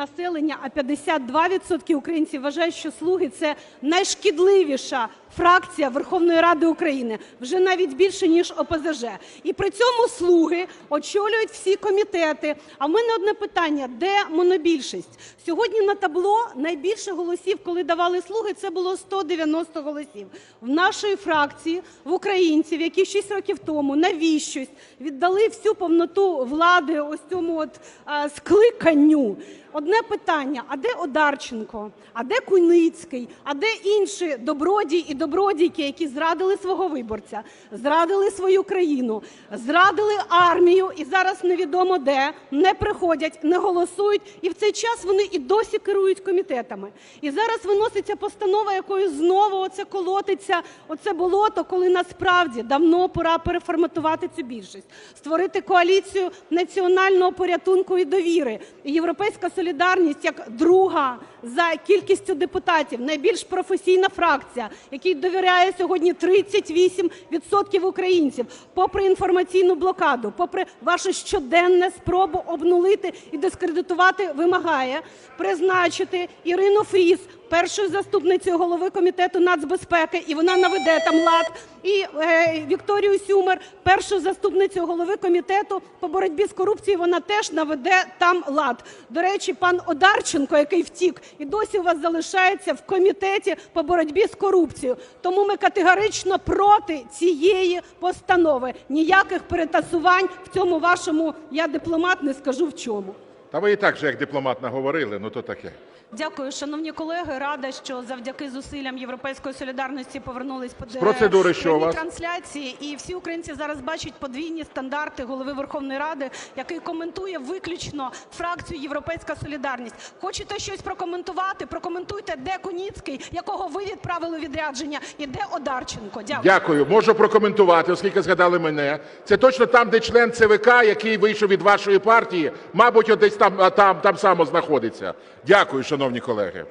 населення, а 52 відсотки українців вважають, що слуги це найшкідливіша фракція Верховної Ради України, вже навіть більше ніж ОПЗЖ. І при цьому слуги очолюють всі комітети. А в мене одне питання: де монобільшість? Сьогодні на табло найбільше голосів, коли давали слуги, це було 190 голосів. В нашої фракції, в українців, які 6 років тому навіщось віддали всю повноту влади ось цьому от а, скликанню. Одне питання: а де Одарченко? А де Куницький? А де інші добродії і добродійки, які зрадили свого виборця, зрадили свою країну, зрадили армію, і зараз невідомо де не приходять, не голосують, і в цей час вони і досі керують комітетами. І зараз виноситься постанова, якою знову оце колотиться, оце болото, коли насправді давно пора переформатувати цю більшість, створити коаліцію національного порятунку і довіри. І Європейська солідарність як друга за кількістю депутатів, найбільш професійна фракція, якій довіряє сьогодні 38% українців, попри інформаційну блокаду, попри вашу щоденне спробу обнулити і дискредитувати, вимагає призначити Ірину Фріз першою заступницею голови комітету нацбезпеки, і вона наведе там лад, і е, Вікторію Сюмер, першою заступницею голови комітету по боротьбі з корупцією, вона теж наведе там лад. До речі, пан Одарченко, який втік, і досі у вас залишається в комітеті по боротьбі з корупцією. Тому ми категорично проти цієї постанови. Ніяких перетасувань в цьому вашому я дипломат не скажу в чому. Та ви і так же як дипломат наговорили, ну то таке. Дякую, шановні колеги. Рада, що завдяки зусиллям Європейської солідарності повернулись по процедури що у вас? трансляції. І всі українці зараз бачать подвійні стандарти голови Верховної Ради, який коментує виключно фракцію Європейська солідарність. Хочете щось прокоментувати? Прокоментуйте, де Куніцький, якого ви відправили відрядження, і де Одарченко. Дякую. Дякую. Можу прокоментувати, оскільки згадали мене. Це точно там, де член ЦВК, який вийшов від вашої партії, мабуть, от десь там, а там, там само знаходиться. Дякую, шановні колеги.